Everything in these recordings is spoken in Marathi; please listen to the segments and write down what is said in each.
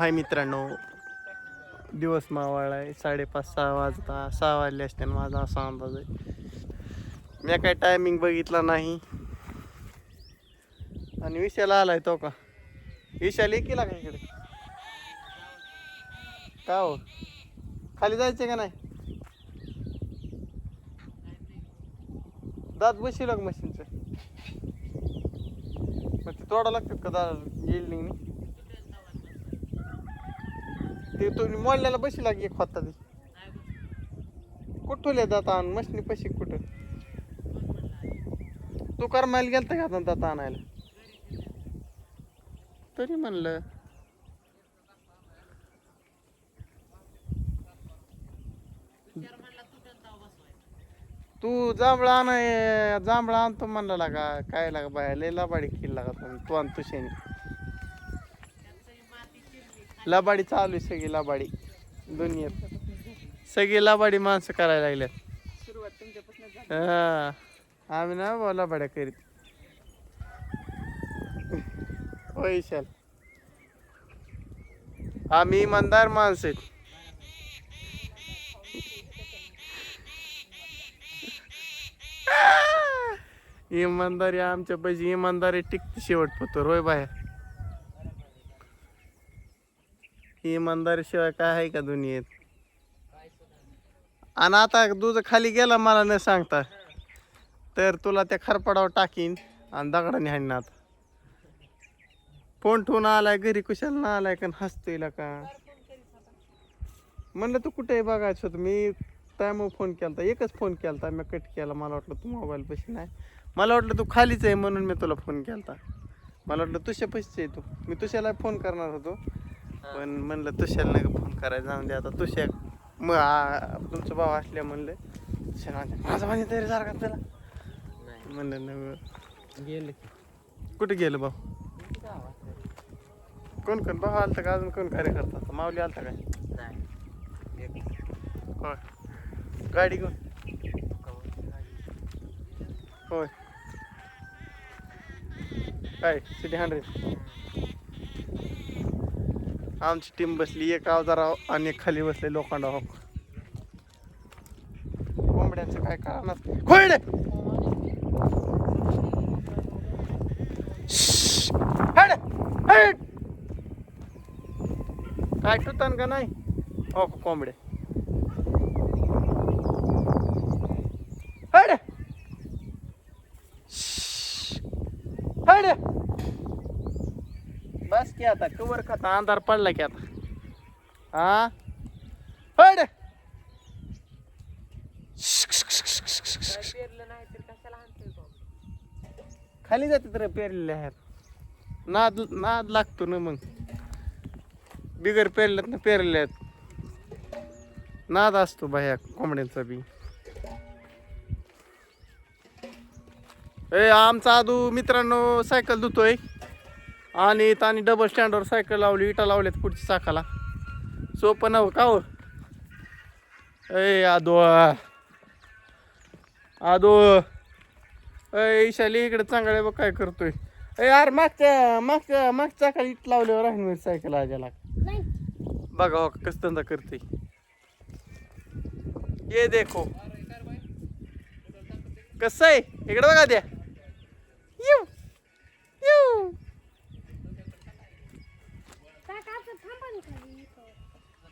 हाय मित्रांनो. दिवस मावळ आहे. साडेपाच सहा वाजता सहा वाजले असते माझा असा अंदाज आहे. मी काय टायमिंग बघितला नाही. आणि विषयाला आलाय तो का? विषयाला केला का इकडे? का हो? खाली जायचे का नाही? दात बसू लाग मशीनचं? मग ते तोडा लागतात का दादा येईल नाही ते तुम्ही मोडल्याला बशी लागे एक होता ते. कुठले दाता आण मशनी पशी कुठं? तू करमायला गेलता का आता दाता आणायला? तरी म्हणलं. तू जांभळा आण जांभळा आणतो म्हणला लागा काय लागा बाया लय लाबाडी किल्ला लागा तू आण तुशेनी लबाडी चालू आहे सगळी लबाडी. दुनियेत. सगळी लबाडी माणसं करायला लागल्यात. सुरुवात तुमच्यापासून झाली हा. आम्ही ना बुवा लबाड्या करीत. होय विशाल. आम्ही इमानदार माणसं आहेत. इमानदारी आमच्या पैसे इमानदारी टिकते शेवट पतो रोय बाहेर. इमानदारीशिवाय काय आहे का दुनियेत? आणि आता दुध खाली गेला मला न सांगता तर तुला त्या खरपडावर टाकीन आणि दगडाने हाणणार फोन ठेवून आलाय घरी कुशाल ना आलाय का हसतोय का? म्हणलं तू कुठे बघायचं होतं? मी त्यामुळे फोन केला एकच फोन केला मी कट केला. मला वाटलं तू मोबाईल पैसे नाही. मला वाटलं तू खालीच आहे म्हणून मी तुला फोन केला मला वाटलं तुझ्या पैसे आहे तू. मी तुझ्याला फोन करणार होतो. पण म्हणलं तुषाला नाही फोन करायचा जाऊन दे. आता तुषा मग आ- तुमचं भाव असल्या म्हणलं तुषार म्हणते, माझा म्हणे तरी सारखा त्याला म्हणलं नाही गेले. कुठे गेलं भाऊ? कोण कोण? भाऊ आलता का अजून? कोण कार्य करता माऊली आलता काय? होय. गाडी घेऊन? होय. काय? City hundred? आमची टीम बसली एक अवजाराव आणि एक खाली बसले लोखंडाव कोंबड्यांचं काय कारण खोयडे हड हड काय टुतान का नाही? हो कोंबडे हड हड बस की आता? कवर खाता अंधार पडला की आता. हा? तर तो? खाली जातात रे पेरलेले आहेत. नाद नाद लागतो ना मग. बिगर पेरल्यात ना पेरले आहेत. नाद असतो बाह्या कोंबड्यांचा बी. ए आमचा आदू मित्रांनो सायकल धुतोय. आणि आणि डबल स्टँडवर सायकल लावली इटा लावल्यात पुढच्या चाकाला. सोपं नव का हो? ए आदू. आदू. ईशाली इकडे चांगले बघ काय करतोय. अय यार मागच्या मागच्या मागच्या चाकाला इट लावल्यावर राहीन सायकल आजाला. बघा हो कस धंदा करते ये देखो. कसं आहे? इकडे बघा द्या. येऊ. येऊ.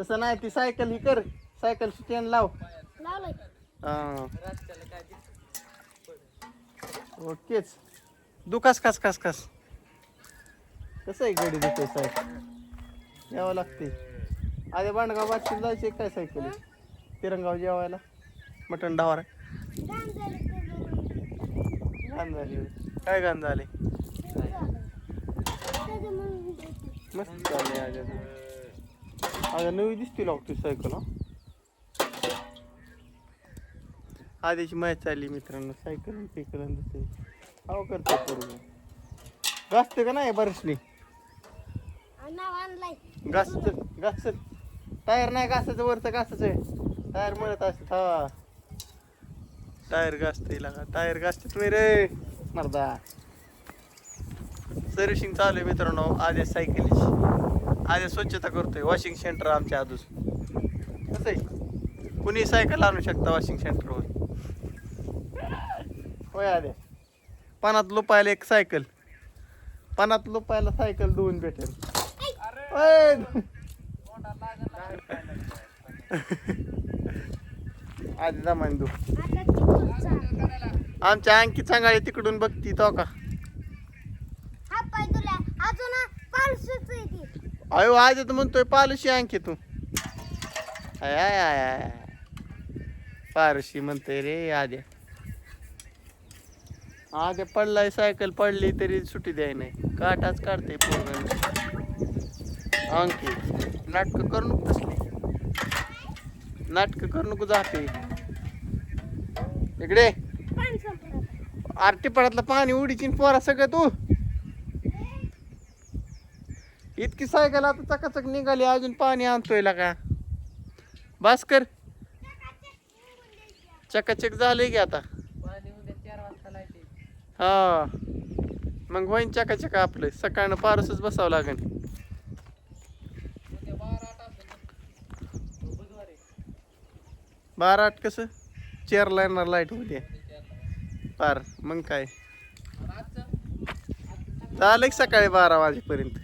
तसं नाही ती सायकल ही कर. सायकल स्टँड लाव. हा. ओकेच. दुखास खास खास खास कसं. आहे गडी दुखते साहेब यावं लागते. आधी बांडगाव बादशील जायचे काय सायकल? तिरंगाव जेवायला? मटण डावर. घाण झाली. काय घाण झाले मस्त चालले आज आज नवी दिसती लागतो सायकल हा. आधीची मॅच चालली मित्रांनो सायकल पेकल दिसते अहो करतो पूर्ण गाजते का नाही बरसनी घासत घासत टायर नाही घासायचं वरचं घासायचं आहे टायर मिळत असत हा टायर घासते लागा टायर घासते तुम्ही रे. मर्दा. सर्व्हिसिंग चालू आहे मित्रांनो आधी सायकलीची. आधी स्वच्छता करतोय वॉशिंग सेंटर आमच्या आजूच कसं आहे? कुणी सायकल आणू शकता वॉशिंग सेंटरवर होय आधे पानात लुपायला एक सायकल पानात लुपायला सायकल दोन भेटेल! आधी जमान दू. आमच्या अंकी चांगाळे तिकडून बघती तो का? अयो आज तर म्हणतोय पालशी आणखी तू. आय आय आय आय पारशी म्हणतोय रे आद्या. आद्या पडलाय सायकल पडली तरी सुट्टी द्याय नाही. काटाच काढते पूर्ण आणखी नाटक करू नको तसली. नाटक करू नको जाते. इकडे. आरटीपाड्यातलं पाणी उडीची पोरा सगळं तू. इतकी सायकल आता चकाचक निघाली अजून पाणी आणतोय का बस कर चकाचक झालंय की आता. हा. मग होईन चकाचक आपलं. सकाळनं पारसच बसावं लागेल उद्या बारा आठ कसं? चेअरला येणार लाइट उद्या पार. मग काय? झालं की सकाळी बारा वाजेपर्यंत.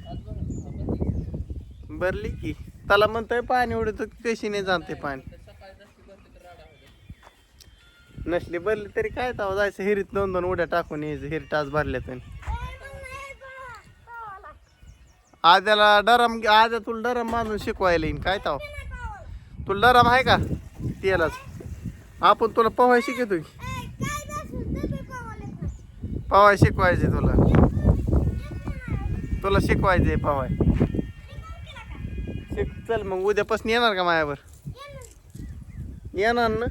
भरली की. त्याला म्हणतोय पाणी उडत कशी नाही जाणते पाणी. नसली भरली तरी काय तवा जायचं हिरीत दोन दोन उड्या टाकून यायचं हिरी भरल्या भरल्यात आद्याला डरम आद्या तुला डरम बांधून शिकवायला येईन काय ताव. तुला डरम आहे का? तेलाच. आपण तुला पोहाय शिकतो की. पवाय शिकवायचे तुला. तुला शिकवायचे पवाय चल मग उद्यापासून येणार का मायावर? येणार ना?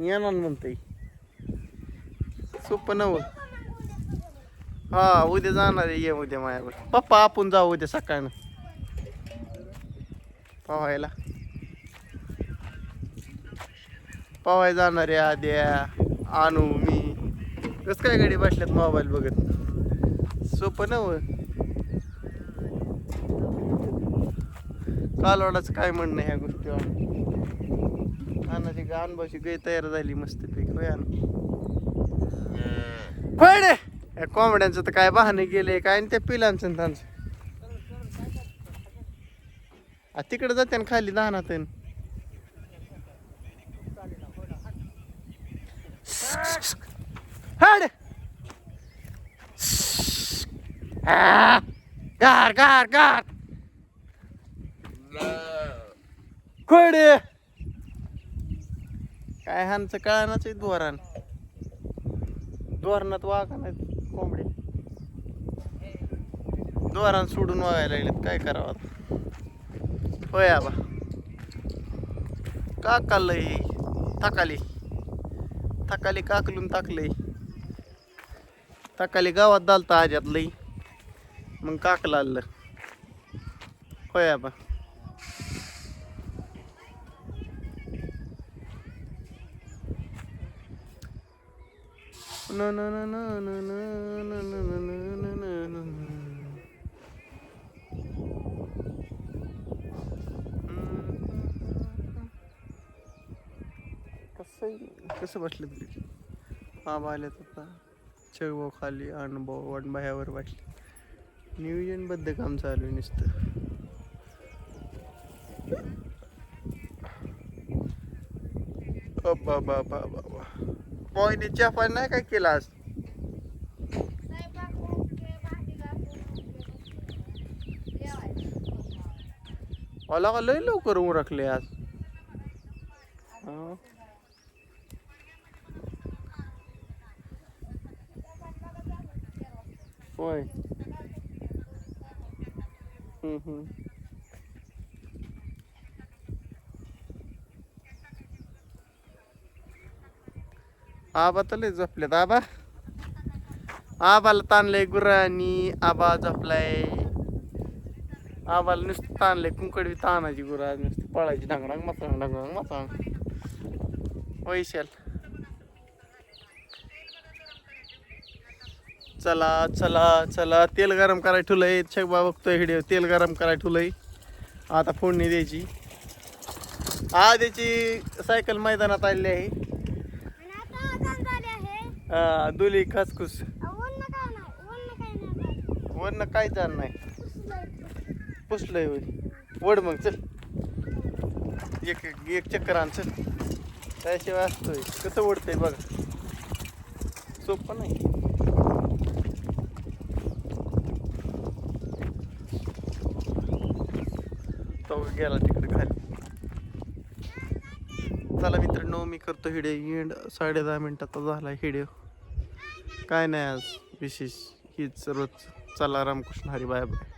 येणार म्हणते सोपं नव हा उद्या जाणार आहे ये उद्या मायावर. पप्पा आपण जाऊ उद्या सकाळनं. पवायला. पवाय जाणार आहे आद्या आणू मी. कस काय गाडी बसल्यात मोबाईल बघत? सोपं नव कालवाडाचं काय म्हणणं ह्या गोष्टीवर? अन्नाची अनुभवाची गै तयार झाली मस्त पैकी होय पडे या कोंबड्यांचं तर काय बहाणे गेले काय आणि त्या पिलांचं आणि त्यांचं? आ, तिकडे जाते ना खाली दहानात हाड गार गार गार! कोडे काय ह्यांचं कळानाच आहे धोरण. धोरणात वागा नाही कोंबडी. धोरण सोडून वागायला लागलेत काय करावं होय आबा. का काललंय थकाली. थकाली काकलून टाकलंय. थकाली गावात दालता आज्यात लई मग काकला आलं होय आबा. ना ना ना ना ना ना ना ना ना ना ना ना ना. कसं कसं बसलं तुझी मामा आल्यात आता. चगभाऊ खाली अनुभव वनबाह्यावर वाटली. नियोजनबद्ध काम चालू आहे नुसतं. अब्बा बा बा बा बा चहा नाही काय केलं आज? मला का लय लवकर उरकले आज? होय. हम्म हम्म. आबा तर लय झोपल्यात आबा. आबाला ताणलंय गुरांनी आबा झोपलाय. आबाला नुसतं ताणलंय कुंकड बी ताणायची गुरा नुसती पळायची. डांगडांग मचांग डांगडांग मचांग वैशाल. चला चला चला. तेल गरम करायला ठेवलंय. शेकबा बघतोय हिडिओ तेल गरम करायला ठेवलंय. आता फोडणी द्यायची. आधीची सायकल मैदानात आलेली आहे आणि आता आजान झाले आहे हा, दुली खसखुस. वरनं काय जाण नाही. पुसलंय. होय. वड मग चल. एक एक चक्कर आण चल. त्याशिवाय असतोय. कसं ओढतंय बघा. सोपं नाही. तो गेला तिकडे खाली. चला मित्रांनो मी करतो हिडिओ. एंड साडे दहा मिनिटाचा झाला हिडिओ. काय नाही आज विशेष. हीच रोज चला रामकृष्ण हरी बाय बाय.